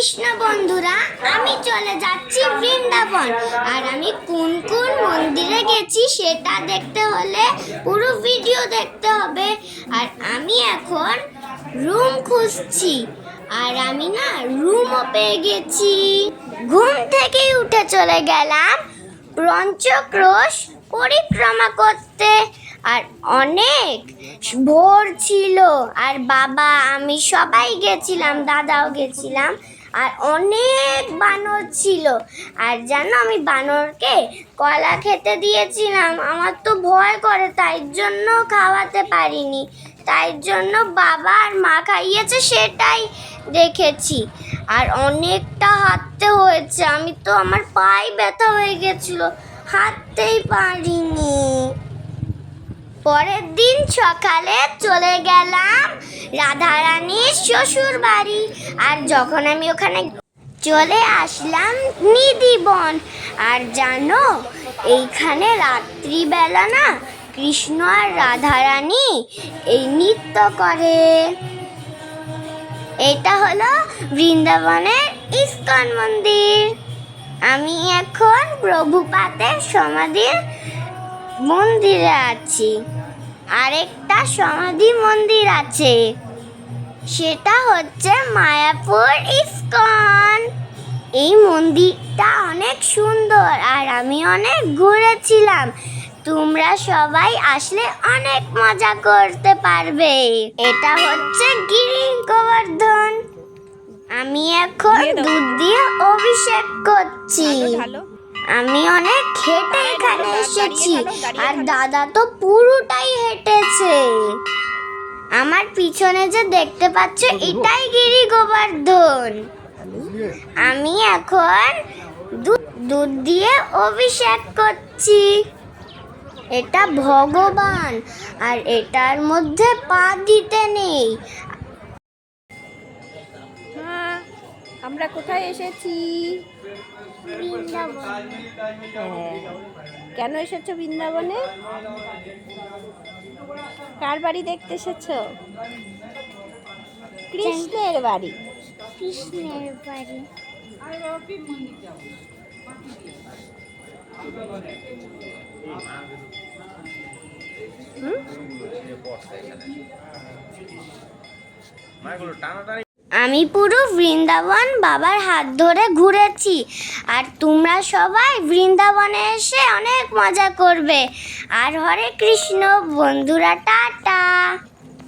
কৃষ্ণ বন্ধুরা, আমি চলে যাচ্ছি বৃন্দাবন। আর আমি কোন কোন মন্দিরে গেছি সেটা দেখতে হলে পুরো ভিডিও দেখতে হবে। আর আমি এখন রুম খুঁজছি। আর আমি না রুমও পেয়ে গেছি। ঘুম থেকেই উঠে চলে গেলাম পঞ্চক্রোশ পরিক্রমা করতে। আর অনেক ভোর ছিল। আর বাবা, আমি সবাই গেছিলাম, দাদাও গেছিলাম। আর অনেক বানর ছিল। আর জানো আমি বানরকে কলা খেতে দিয়েছিলাম। আমার তো ভয় করে, তাই জন্য খাওয়াতে পারিনি। তাই জন্য বাবা আর মা খাইয়েছে, সেটাই দেখেছি। আর অনেকটা হাঁটতে হয়েছে। আমি তো আমার পায়ে ব্যথা হয়ে গেছিল। হাঁটতেই পারিনি। পরের দিন সকালে চলে গেলাম রাধারানীর শ্বশুর বাড়ি। আর যখন আমি ওখানে চলে আসলাম নিধিবন আর জানো, এইখানে রাত্রিবেলা না কৃষ্ণ আর রাধারানী এই নৃত্য করে। এটা হলো বৃন্দাবনের ইস্কন মন্দির। আমি এখন প্রভুপাতের সমাধির মন্দিরে আছি। আরেকটা সমাধি মন্দির আছে। সেটা হচ্ছে মায়াপুর ইস্কন। এই মন্দিরটা অনেক সুন্দর আর আমি অনেক ঘুরেছিলাম। তোমরা সবাই আসলে অনেক মজা করতে পারবে। এটা হচ্ছে গিরি গোবর্ধন আমি এখন দুধ দিয়ে অভিষেক করছি। ভালো। আমি অনেক হেঁটে দাঁড়িয়ে এখানে এসেছি। আর দাদা তো পুরোটাই হেঁটেছে। আমার পিছনে যে দেখতে পাচ্ছ এটাই গিরি গোবর্ধন আমি এখন দুধ দুধ দিয়ে অভিষেক করছি। এটা ভগবান। আর এটার মধ্যে পা দিতে নেই। আমরা কোথায় এসেছি? বৃন্দাবন। কেন এসেছ বৃন্দাবনে? কার বাড়ি দেখতে এসেছ? কৃষ্ণের বাড়ি। কৃষ্ণের বাড়ি। আমি পুরো বৃন্দাবন বাবার হাত ধরে ঘুরেছি আর তোমরা সবাই বৃন্দাবনে এসে অনেক মজা করবে। আর হরে কৃষ্ণ, বন্ধুরা, টাটা।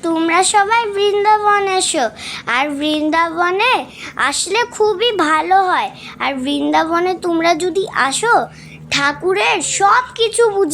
তোমরা সবাই বৃন্দাবন এসো। আর বৃন্দাবনে আসলে খুবই ভালো হয়। আর বৃন্দাবনে তোমরা যদি আসো, ঠাকুরের সব কিছু বুঝে